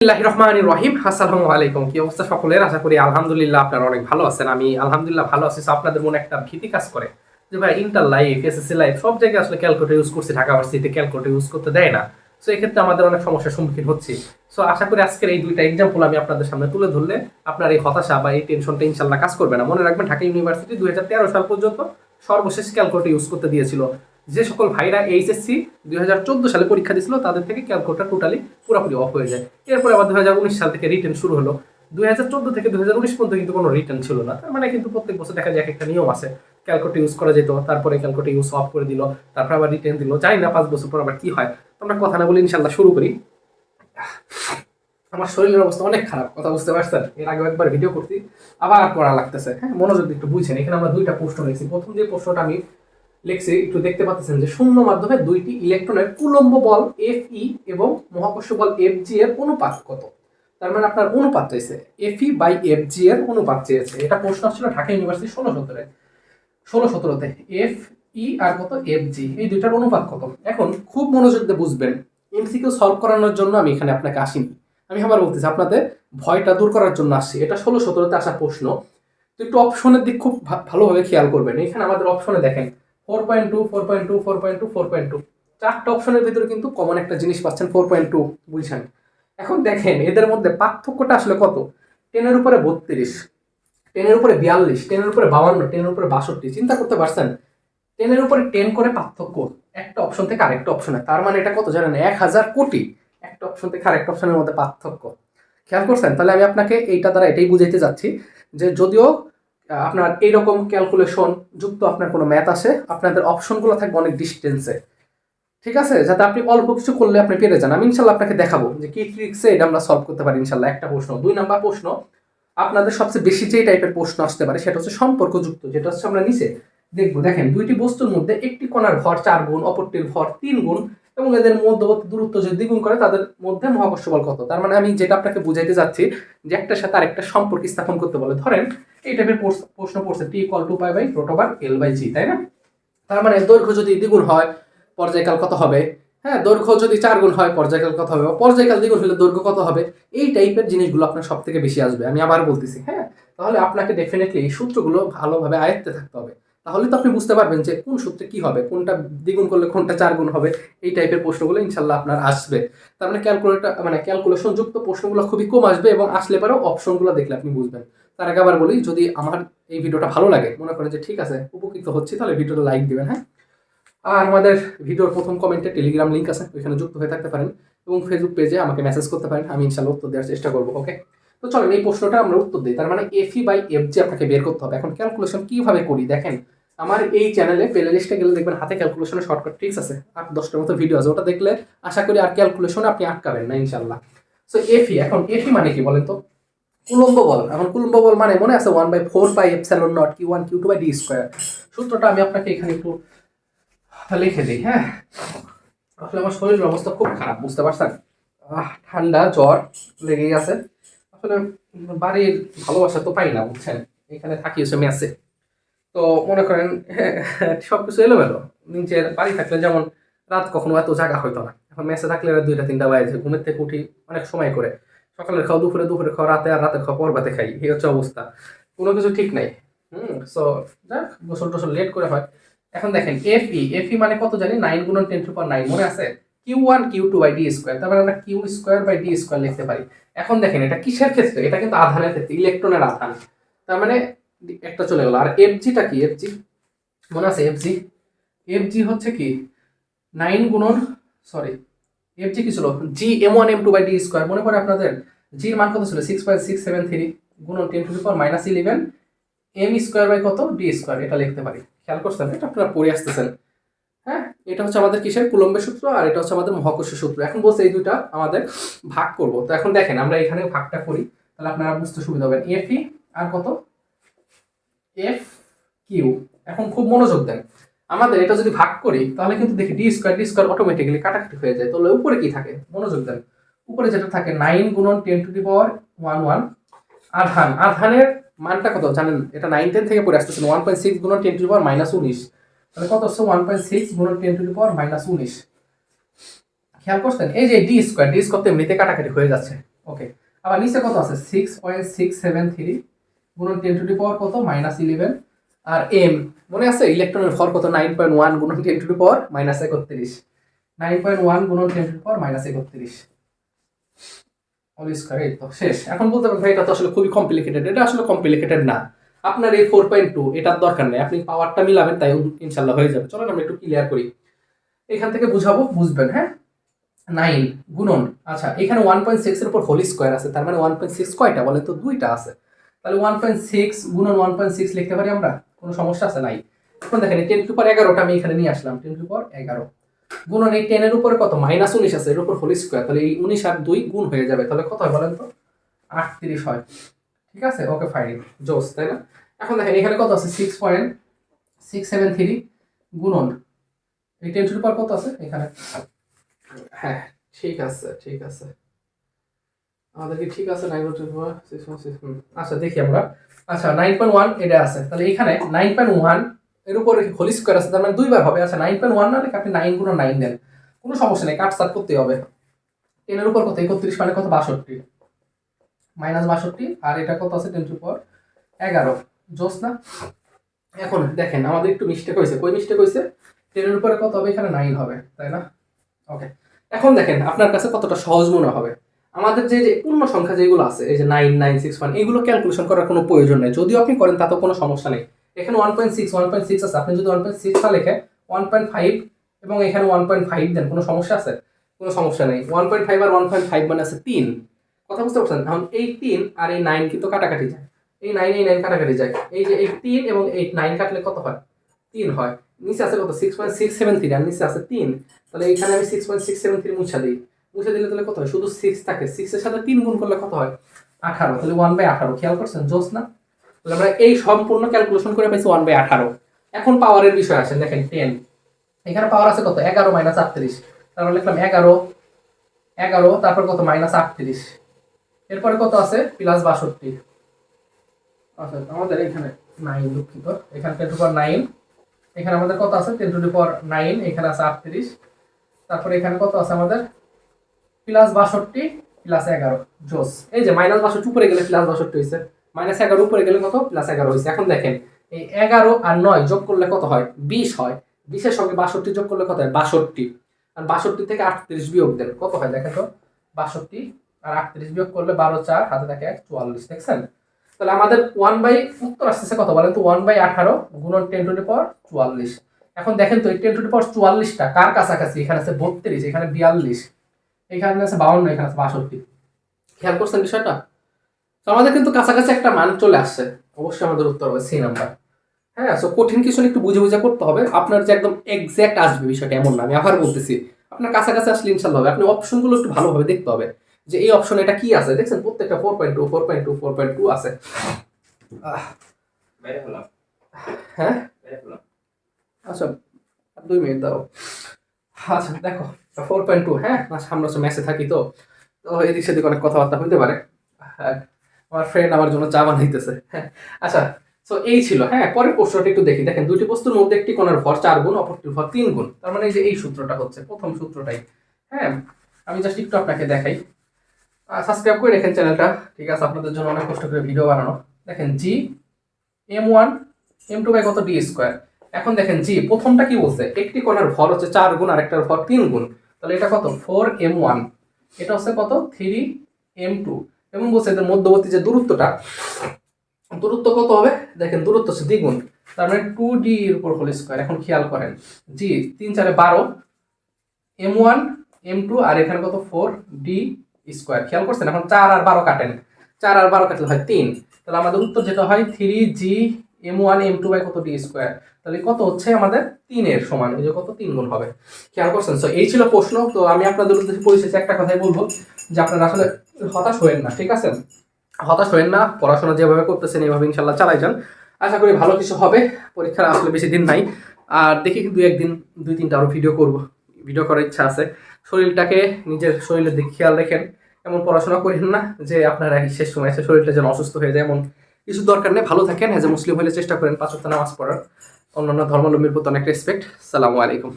রহমানির রহিম। আসসালামু আলাইকুম। কি অবস্থা সকলের? আশা করি আলহামদুলিল্লাহ আপনারা অনেক ভালো আছেন। আমি আলহামদুলিল্লাহ ভালো আছি। আপনাদের মনে একটা ভীতি কাজ করে যে, ভাই ইন্টার লাইফ এসএসসি লাইফ সব জায়গায় আসলে ক্যালকুলেটর ইউজ করছি। ঢাকা ভার্সিটিতে ক্যালকুলেটর ইউজ করতে দেয় না। সো এক্ষেত্রে আমাদের অনেক সমস্যার সম্মুখীন হচ্ছি। সো আশা করি আজকের এই দুইটা এক্সাম্পল আমি আপনাদের সামনে তুলে ধরলে আপনার এই হতাশা বা এই টেনশনটা ইনশাল্লাহ কাজ করবে না। মনে রাখবেন, ঢাকা ইউনিভার্সিটি দুই হাজার তেরো সাল পর্যন্ত সর্বশেষ ক্যালকুলেটর ইউজ করতে দিয়েছিল। যে সকল ভাইরা এইচএসসি দুই হাজার চোদ্দ সালে পরীক্ষা দিয়েছিল তাদের থেকে ক্যালকুলেটর টোটালি পুরোপুরি অফ হয়ে যায়। এরপরে আবার দুই সাল থেকে রিটার্ন শুরু হলো। দুই হাজার চোদ্দ থেকে দুই পর্যন্ত কিন্তু কোনো রিটার্ন ছিল না। তার মানে কিন্তু প্রত্যেক বছর দেখা যায় এক একটা নিয়ম আছে। ক্যালকুলেটর ইউজ করা যেত, তারপরে ক্যালকুলেটর ইউজ অফ করে দিল, তারপর আবার রিটার্ন দিল। জানি না পাঁচ বছর পর আবার কি হয়। আমরা কথা না বলে ইনশাল্লাহ শুরু করি। আমার শরীরের অবস্থা অনেক খারাপ, কথা বুঝতে পারছেন? এর আগে একবার ভিডিও করছি, আবার পড়া লাগতেছে। হ্যাঁ মনোযোগ একটু বুঝছেন এখানে আমরা দুইটা প্রশ্ন লিখছি প্রথম যে প্রশ্নটা আমি লিখছি একটু দেখতে পাচ্ছেন যে শূন্য মাধ্যমে দুইটি ইলেকট্রনের কুলম্ব বল এফ ই এবং মহাকর্ষ বল এফ জি এর অনুপাত কত? তার মানে আপনার অনুপাত চাইছে F E by F G এর অনুপাত চেয়েছে। এটা প্রশ্ন ছিল ঢাকা ইউনিভার্সিটি ষোলো সতেরোতে ষোলো সতেরোতে এফ ই আর কত এফ জি এই দুইটার অনুপাত কত? এখন খুব মনোযোগ দিয়ে বুঝবেন। এমসিকিউ সলভ করানোর জন্য আমি এখানে আপনাকে আসিনি। আমি আবার বলতেছি, আপনাদের ভয়টা দূর করার জন্য আসছি। এটা ষোলো সতেরোতে আসা প্রশ্ন। তো একটু অপশনের দিক খুব ভালোভাবে খেয়াল করবেন। এখানে আমাদের অপশনে দেখেন four point two four point two four point two four point two চারটা অপশনের ভিতরে কিন্তু কমন একটা জিনিস পাচ্ছেন ফোর পয়েন্ট টু বুঝছেন? এখন দেখেন, এদের মধ্যে পার্থক্যটা আসলে কত? টেনের উপরে বত্রিশ টেনের উপরে বিয়াল্লিশ টেনের উপরে বাউান্ন টেনের উপরে বাষট্টি, চিন্তা করতে পারছেন? টেনের উপরে টেন করে পার্থক্য, একটা অপশন থেকে আরেকটা অপশনে তার মানে এটা কত জানেন? এক হাজার কোটি। একটা অপশন থেকে আরেকটা অপশনের মধ্যে পার্থক্য। খেয়াল করছেন? তাহলে আমি আপনাকে এইটা দ্বারা এটাই বুঝাইতে যাচ্ছি যে যদিও আপনার এইরকম ক্যালকুলেশন যুক্ত আপনার কোনো ম্যাথ আসে আপনাদের অপশনগুলো থাকবে অনেক ডিস্টেন্সে ঠিক আছে? যাতে আপনি অল্প কিছু করলে আপনি পেরে যান। আমি ইনশাল্লাহ আপনাকে দেখাবো যে কি ট্রিক্সে এটা আমরা সলভ করতে পারি ইনশাল্লাহ। একটা প্রশ্ন, দুই নাম্বার প্রশ্ন, আপনাদের সবচেয়ে বেশি যেই টাইপের প্রশ্ন আসতে পারে সেটা হচ্ছে সম্পর্কযুক্ত, যেটা হচ্ছে আমরা নিচে দেখব। দেখেন, দুইটি বস্তুর মধ্যে একটি কণার ভর চার গুণ, অপরটির ভর তিন গুণ এবং এদের মধ্যবর্তী দূরত্ব যদি দ্বিগুণ করে, তাদের মধ্যে মহাকর্ষ বল কত? তার মানে আমি যেটা আপনাকে বুঝাইতে যাচ্ছি, যে একটার সাথে আরেকটা সম্পর্ক স্থাপন করতে বলে, ধরেন এই টাইপের প্রশ্ন- পড়ছে T equal to pi by রোটোবার L by G তাই না? তার মানে দৈর্ঘ্য যদি দ্বিগুণ হয়, পর্যায়কাল কত হবে? হ্যাঁ দৈর্ঘ্য যদি চার গুণ হয়, পর্যায়কাল কত হবে? পর্যায়কাল দ্বিগুণ হলে দৈর্ঘ্য কত হবে? এই টাইপের জিনিসগুলো আপনার সব থেকে বেশি আসবে, আমি আবার বলতেছি হ্যাঁ? তাহলে আপনাকে ডেফিনেটলি এই সূত্রগুলো ভালোভাবে আয়ত্তে থাকতে হবে। তাহলে তো আপনি বুঝতে পারবেন যে কোন সূত্রে কি হবে, কোনটা দ্বিগুণ করলে কোনটা চার গুণ হবে, এই টাইপের প্রশ্নগুলো ইনশাল্লাহ আপনার আসবে। তার মানে ক্যালকুলেটর মানে ক্যালকুলেশন যুক্ত প্রশ্নগুলো খুবই কম আসবে এবং আসলে পরেও অপশনগুলো দেখলে আপনি বুঝবেন। তার আগে আবার বলি, যদি আমার এই ভিডিওটা ভালো লাগে, মনে করেন যে ঠিক আছে, উপকৃত হচ্ছি, তাহলে ভিডিওটা লাইক দিবেন হ্যাঁ? আর আমাদের ভিডিওর প্রথম কমেন্টে টেলিগ্রাম লিঙ্ক আছে, ওইখানে যুক্ত হয়ে থাকতে পারেন এবং ফেসবুক পেজে আমাকে মেসেজ করতে পারেন, আমি ইনশাল্লাহ উত্তর দেওয়ার চেষ্টা করব ওকে তো চলেন, এই প্রশ্নটা আমরা উত্তর দিই। তার মানে এফি বাই এফ জি আপনাকে বের করতে হবে। এখন ক্যালকুলেশন কীভাবে করি? দেখেন, আমার এই চ্যানেলে প্লে লিস্টে গেলে দেখবেন হাতে ক্যালকুলেশনের শর্টকাট ট্রিক্স আছে। আট, দশটার মতো ভিডিও আছে। ওটা দেখলে আশা করি আর ক্যালকুলেশন আপনি আটকাবেন না ইনশাল্লাহ সো এফি এখন এফি মানে কি বলেন তো? কুলম্ব বল। এখন কুলম্ব বল মানে মনে আছে one by four by F epsilon naught Q one Q two by D square সূত্রটা আমি আপনাকে এখানে একটু লিখে দিই হ্যাঁ? আসলে আমার শরীরের অবস্থা খুব খারাপ, বুঝতে পারছেন? ঠান্ডা, জ্বর লেগেই আছে। আসলে বাড়ির ভালোবাসা তো পাই না, বুঝছেন? এখানে থাকি হচ্ছে মেসে। তো মনে করেন সব কিছু এলোমেলো। নিচের বাড়ি থাকলে যেমন রাত কখনো এত জায়গা হইতো না। এখন মেসে থাকলে দুইটা, তিনটা বাজে, ঘুমের থেকে উঠি অনেক সময় করে। সকালের খাওয়া, দুপুরে দুপুরে খাওয়া, রাতে আর রাতের খাওয়া পরবাতে খাই, এই হচ্ছে অবস্থা। কোনো কিছু ঠিক নাই। হুম সো যাক গোসল টোসল লেট করে হয়। এখন দেখেন, এফ এফ মানে কত জানি? নাইন গুণন টেন টু পাওয়ার নাইন, মনে আছে? Q one Q two by D square তারপরে আমরা Q square by D square লিখতে পারি। এখন দেখেন, এটা কিসের ক্ষেত্রে? এটা কিন্তু আধানের ক্ষেত্রে ইলেকট্রনের আধান। তার মানে একটা চলে গেল। আর এফ জিটা কি? এফ জি মনে আছে এফ জি এফ জি হচ্ছে কি? নাইন গুণন সরি এফ জি কি ছিল? G M one M two by D square মনে পড়ে আপনাদের? জির মান কত ছিল? Six point six seven three গুণন ten to power minus eleven M square by কত? ডি স্কোয়ার এটা লিখতে পারি। খেয়াল করছেন? এটা আপনারা পড়ে আসতেছেন। হ্যাঁ এটা হচ্ছে আমাদের কিসের? কুলম্বের সূত্র আর এটা হচ্ছে আমাদের মহাকর্ষ সূত্র। এখন বলছে এই দুটা আমাদের ভাগ করব। তো এখন দেখেন, আমরা এখানে ভাগটা করি। তাহলে আপনারা বুঝতে সুবিধা হবেন। এফ ই আর কত? এফ কিউ এখন খুব মনোযোগ দেন। আমাদের এটা যদি ভাগ করি, তাহলে কিন্তু দেখি D square D square automatically কাটাকাটি হয়ে যায়। তাহলে উপরে কি থাকে? মনোযোগ দেন। উপরে যেটা থাকে নাইন গুণন ten to the power one one আধান। আধানের মানটা কত? জানেন, এটা নাইন টেন থেকে পড়ে আসতেছেন ওয়ান পয়েন্ট সিক্স গুণন ten to the power minus উনিশ। তাহলে কত হচ্ছে? ওয়ান পয়েন্ট সিক্স গুণন টেন টু পাওয়ার মাইনাস উনিশ। খেয়াল করছেন? এই যে ডি স্কোয়ার ডি স্কোয়ার তো এমনিতে কাটাকাটি হয়ে যাচ্ছে। ওকে আবার নিচে কত আছে? Six point six seven three গুণন টেন টু পাওয়ার কত? মাইনাস ইলেভেন আর এম মনে আছে? ইলেকট্রনের ভর কত? নাইন পয়েন্ট ওয়ান গুণন টেন টু পাওয়ার মাইনাস একত্রিশ। নাইন পয়েন্ট ওয়ান গুণন টেন টু পাওয়ার মাইনাস একত্রিশ। অল স্কোয়ার এই তো, শেষ। এখন বলতে পারেন, ভাই, এটা তো আসলে খুবই কমপ্লিকেটেড এটা আসলে কমপ্লিকেটেড না। আপনার এই ফোর পয়েন্ট টু এটার দরকার নেই। আপনি পাওয়ারটা মিলাবেন, তাই ইনশাল্লাহ হয়ে যাবে। চলো আমরা একটু ক্লিয়ার করি। এখান থেকে বুঝাবো, বুঝবেন হ্যাঁ? নাইন গুণন আচ্ছা এখানে ওয়ান পয়েন্ট সিক্সের উপর হোলি স্কোয়ার আছে, তার মানে ওয়ান পয়েন্ট সিক্স কয়টা? বলে তো দুইটা আছে। তাহলে ওয়ান পয়েন্ট সিক্স গুণন ওয়ান পয়েন্ট সিক্স লিখতে পারি আমরা? কোনো সমস্যা আছে? নাই। এখন দেখেন টেন টু পর এগারোটা আমি এখানে নিয়ে আসলাম টেন টু পর এগারো। গুণন এই টেনের উপরে কত? মাইনাস উনিশ আছে, এর উপর হোলি স্কোয়ার তাহলে এই উনিশ আর দুই গুণ হয়ে যাবে। তাহলে কত হয় বলেন তো? আটত্রিশ হয়। ঠিক আছে? ওকে ফাইন জোস, তাই না? এখন দেখেন, এখানে কত আছে? Six point six seven three গুণন। এই টেন টু পর কত আছে? এখানে। হ্যাঁ ঠিক আছে ঠিক আছে। আমাদের কি ঠিক আছে নাইন টু ফোর সিক্স আচ্ছা দেখি আমরা। আচ্ছা নাইন পয়েন্ট ওয়ান এটা আছে। তাহলে এখানে নাইন পয়েন্ট ওয়ানের উপর হোলি স্কোয়ার আছে? তার মানে দুইবার হবে। আচ্ছা নাইন পয়েন্ট ওয়ান না লিখে আপনি নাইন গুণ নাইন দেন। কোনো সমস্যা নেই, কাট সাট করতে হবে। টেনের উপর কত? একত্রিশ মানে কত? বাষট্টি। মাইনাস বাষট্টি, আর এটা কত আছে? টেন টু পর এগারো। জোস না? এখন দেখেন, আমাদের একটু মিস্টেক হয়েছে। কই মিস্টেক হয়েছে? টেনের উপরে কত হবে? এখানে নাইন হবে, তাই না? ওকে এখন দেখেন, আপনার কাছে কতটা সহজ মনে হবে? আমাদের যে যে পূর্ণ সংখ্যা যেগুলো আছে, এই যে নাইন নাইন সিক্স ওয়ান এগুলো ক্যালকুলেশন করার কোনো প্রয়োজন নেই। যদিও আপনি করেন, তাতেও কোনো সমস্যা নেই। এখানে one point six one point six আছে। আপনি যদি ওয়ান পয়েন্ট সিক্স লেখে ওয়ান পয়েন্ট ফাইভ এবং এখানে ওয়ান পয়েন্ট ফাইভ দেন, কোনো সমস্যা আছে? কোনো সমস্যা নেই। ওয়ান পয়েন্ট ফাইভ আর ওয়ান পয়েন্ট ফাইভ মানে আছে তিন। কথা বুঝতে পারছেন? এখন এই তিন আর এই নাইন কিন্তু কাটাকাটি যায়। এই নাইন এই নাইন কাটাকাটি যায়। এই যে এই তিন এবং এই নাইন কাটলে কত হয়? তিন হয়। নিচে আছে কত? Six point six seven three আর নিচে আছে তিন। তাহলে এখানে আমি six point six seven three মুছা দিই। মুছে দিলে তাহলে কত হয়? শুধু সিক্স থাকে। সিক্সের সাথে তিন গুণ করলে কত হয়? আঠারো। তাহলে ওয়ান বাই আঠারো। খেয়াল করছেন? জোস না? তাহলে আমরা এই সম্পূর্ণ ক্যালকুলেশন করে পাইছি ওয়ান বাই আঠারো। এখন পাওয়ারের বিষয় আসেন দেখেন টেন এখানে পাওয়ার আছে কত? এগারো মাইনাস আটত্রিশ। তারপর লিখলাম এগারো। এগারো, তারপর কত? মাইনাস আটত্রিশ। এরপরে কত আছে? প্লাস বাষট্টি। আচ্ছা আমাদের এখানে নাইন দুঃখিত। এখানে টেন টু পাওয়ার নাইন এখানে আমাদের কত আছে? Ten to the power nine এখানে আছে আটত্রিশ। তারপরে এখানে কত আছে আমাদের? প্লাস বাষট্টি প্লাস এগারো। জোস। এই যে মাইনাস বাষট্টি, উপরে গেলে প্লাস বাষট্টি হয়েছে মাইনাস এগারো, উপরে গেলে কত? প্লাস এগারো হয়েছে এখন দেখেন, এই এগারো আর নয় যোগ করলে কত হয়? বিশ হয়। বিশের সঙ্গে বাষট্টি যোগ করলে কত হয়? বাষট্টি। আর বাষট্টি থেকে আটত্রিশ বিয়োগ দেন। কত হয় দেখেন তো? বাষট্টি আর আটত্রিশ বিয়োগ করলে বারো চার, হাতে থাকে এক, চুয়াল্লিশ, দেখছেন? তাহলে আমাদের ওয়ান বাই উত্তর আসতেছে কত বলেন তো? ওয়ান বাই আঠারো গুণন টেন টু পাওয়ার চুয়াল্লিশ। এখন দেখেন তো, এই টেন টু পাওয়ার চুয়াল্লিশটা কার কাছাকাছি? এখানে আছে বত্রিশ, এখানে বিয়াল্লিশ, এখানে আছে বাউন্ন, এখানে আছে বাষট্টি। খেয়াল করছেন বিষয়টা? তো আমাদের কিন্তু কাছাকাছি একটা মান চলে আসছে। অবশ্যই আমাদের উত্তর হবে সি নাম্বার। হ্যাঁ সো কঠিন কিছু একটু বুঝে বুঝে করতে হবে। আপনার যে একদম এক্স্যাক্ট আসবে বিষয়টা এমন না, আমি আবার বলতেছি। আপনার কাছাকাছি আসলে ইনশাল্লাহ হবে। আপনি অপশনগুলো একটু ভালোভাবে দেখতে হবে। যে এই অপশন এটা কি আছে? দেখছেন প্রত্যেকটা four point two four point two four point two আছে। হ্যাঁ? আচ্ছা দুই মিনিট দাও। আচ্ছা দেখো ফোর পয়েন্ট টু হ্যাঁ? আচ্ছা, আমরা হচ্ছে ম্যাচে থাকি তো। তো এদিক সেদিক অনেক কথাবার্তা হইতে পারে। হ্যাঁ, আমার ফ্রেন্ড আমার জন্য চা বানাইতেছে। হ্যাঁ আচ্ছা তো এই ছিল হ্যাঁ? পরের প্রশ্নটা একটু দেখি। দেখেন দুইটি বস্তুর মধ্যে একটি কোণের ভর চার গুণ অপরটির ভর তিন গুণ। তার মানে এই যে এই সূত্রটা হচ্ছে প্রথম সূত্রটাই। হ্যাঁ আমি জাস্ট একটু আপনাকে দেখাই। সাবস্ক্রাইব করে রেখেন চ্যানেলটা ঠিক আছে, আপনাদের জন্য অনেক কষ্ট করে ভিডিও বানানো। দেখেন G M one M two by কত ডি স্কোয়ার এখন দেখেন জি প্রথমটা কি বলছে? একটি কোণের ভর হচ্ছে চার গুণ আর একটার ভর তিন গুণ। তাহলে এটা কত? ফোর এম ওয়ান এটা হচ্ছে কত? থ্রি এম টু এবং বলছে এদের মধ্যবর্তী যে দূরত্বটা, দূরত্ব কত হবে? দেখেন, দূরত্ব হচ্ছে দ্বিগুণ। তার মানে টু ডি এর উপর হোল স্কোয়ার এখন খেয়াল করেন। জি তিন চারে বারো। এম ওয়ান এম টু আর এখানে কত? ফোর ডি স্কোয়ার খেয়াল করছেন? এখন চার আর বারো কাটেন। চার আর বারো কাটলে হয় তিন। তাহলে আমাদের উত্তর যেটা হয় three G M one M two by কত ডি স্কোয়ার তাহলে কত হচ্ছে আমাদের তিনের সমান? এই যে কত? তিন গুণ হবে। খেয়াল করছেন? তো এই ছিল প্রশ্ন। তো আমি আপনাদের উদ্দেশ্যে পরিশেষে একটা কথাই বলব যে আপনারা আসলে হতাশ হবেন না, ঠিক আছে? হতাশ হবেন না। পড়াশোনা যেভাবে করতেছেন এইভাবে ইনশাল্লাহ চালাই যান। আশা করি ভালো কিছু হবে। পরীক্ষার আসলে বেশি দিন নাই। আর দেখি দু একদিন, দুই তিনটা আরও ভিডিও করব। ভিডিও করার ইচ্ছা আছে। শরীরটাকে নিজের শরীরের দিকে খেয়াল রেখেন। এমন পড়াশোনা করেন না যে আপনার শেষ সময় এসে শরীরটা যেন অসুস্থ হয়ে যায়, এমন কিছু দরকার নেই। ভালো থাকেন হ্যাঁ মুসলিম হলে চেষ্টা করেন পাঁচ নামাজ পড়ার। অন্যান্য ধর্মাবলম্বীর প্রতি অনেক রেসপেক্ট সালামু আলাইকুম।